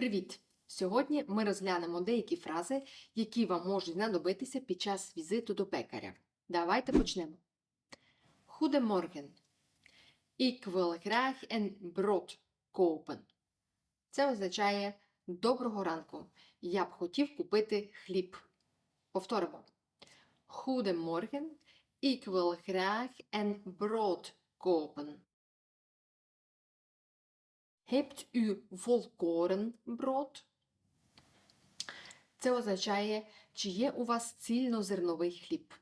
Привіт! Сьогодні ми розглянемо деякі фрази, які вам можуть знадобитися під час візиту до пекаря. Давайте почнемо. Goedemorgen. Ik wil graag een brood kopen. Це означає доброго ранку. Я б хотів купити хліб. Повторимо. Goedemorgen. Ik wil graag een brood kopen. Hebt u volkorenbrood? Це означає, чи є у вас цільнозерновий хліб.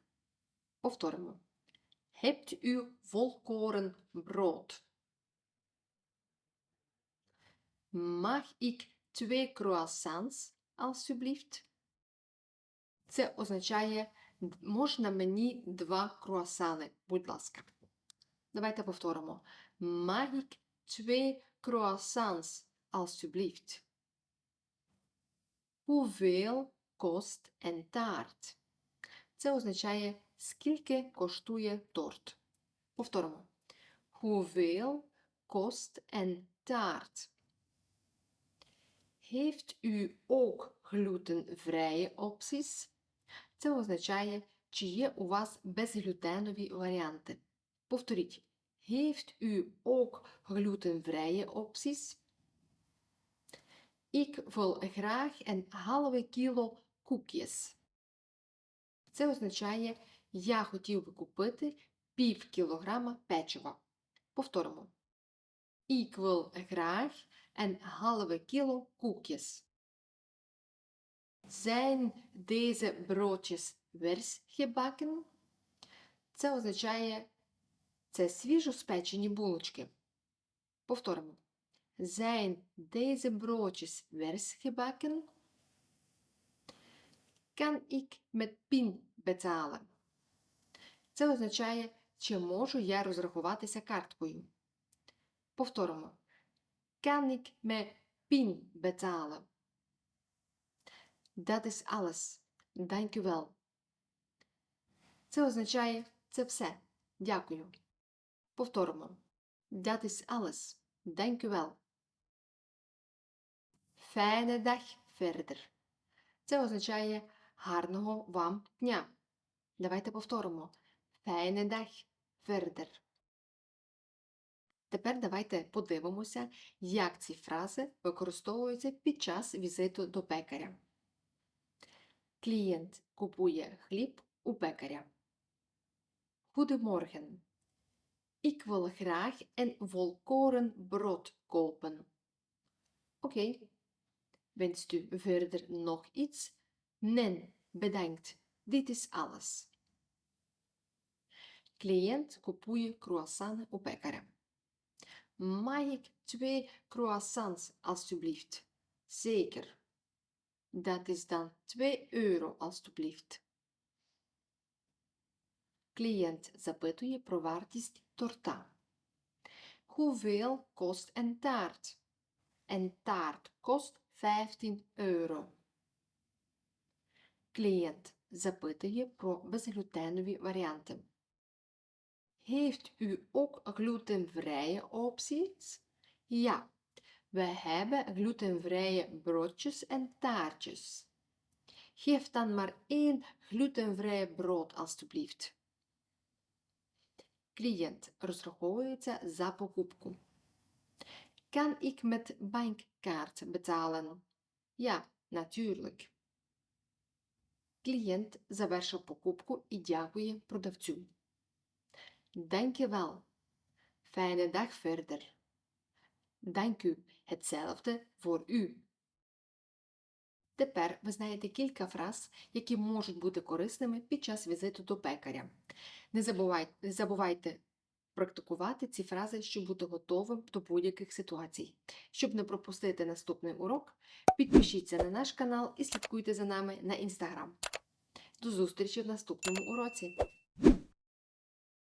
Повторимо. Hebt u volkorenbrood? Mag ik twee croissants, alsjeblieft? Це означає, можна мені два круасани, будь ласка. Давайте повторимо. Mag ik twee croissants, alsjeblieft? Hoeveel kost een taart? Це означає, скільки коштує торт. Повторимо. Hoeveel kost een taart? Heeft u ook glutenvrije opties? Це означає, чи є у вас безглютенові варіанти. Повторіть. Heeft u ook glutenvrije opties? Ik wil graag een halve kilo koekjes. Це означає, я хотів би купити пів кілограма печива. Повторимо. Ik wil graag een halve kilo koekjes. Zijn deze broodjes vers gebakken? Це означає, це свіжо спечені булочки. Повторимо. Zijn deze broodjes vers gebakken? Kan ik met? Це означає, чи можу я розрахуватися карткою. Повторимо. Kan ik met pin betalen? Dat is alles. Dank u wel. Це означає це все. Дякую. Повторимо. Dat is alles. Dank u wel. Fijne dag verder. Це означає гарного вам дня. Давайте повторимо. Fijne dag verder. Тепер давайте подивимося, як ці фрази використовуються під час візиту до пекаря. Клієнт купує хліб у пекаря. Goedemorgen. Ik wil graag een volkoren brood kopen. Oké. Wenst u verder nog iets? Nee, bedankt. Dit is alles. Cliënt купує круасани у пекаря. Mag ik twee croissants, alstublieft? Zeker. Dat is dan 2 euro, alstublieft. Cliënt запитує про вартість торта. Hoeveel kost een taart? Een taart kost 15 euro. Cliënt запитує про безглютенові варіанти. Heeft u ook glutenvrije opties? Ja, we hebben glutenvrije broodjes en taartjes. Geef dan maar één glutenvrij brood, alstublieft. Cliënt розраховується за покупку. Kan ik met bankkaart betalen? Ja, natuurlijk. Cliënt завершив покупку і дякує продавцю. Dankjewel. Fijne dag verder. Dank u. Hetzelfde voor u. Тепер ви знаєте кілька фраз, які можуть бути корисними під час візиту до пекаря. Не забувайте, не забувайте практикувати ці фрази, щоб бути готовим до будь-яких ситуацій. Щоб не пропустити наступний урок, підпишіться на наш канал і слідкуйте за нами на інстаграм. До зустрічі в наступному уроці!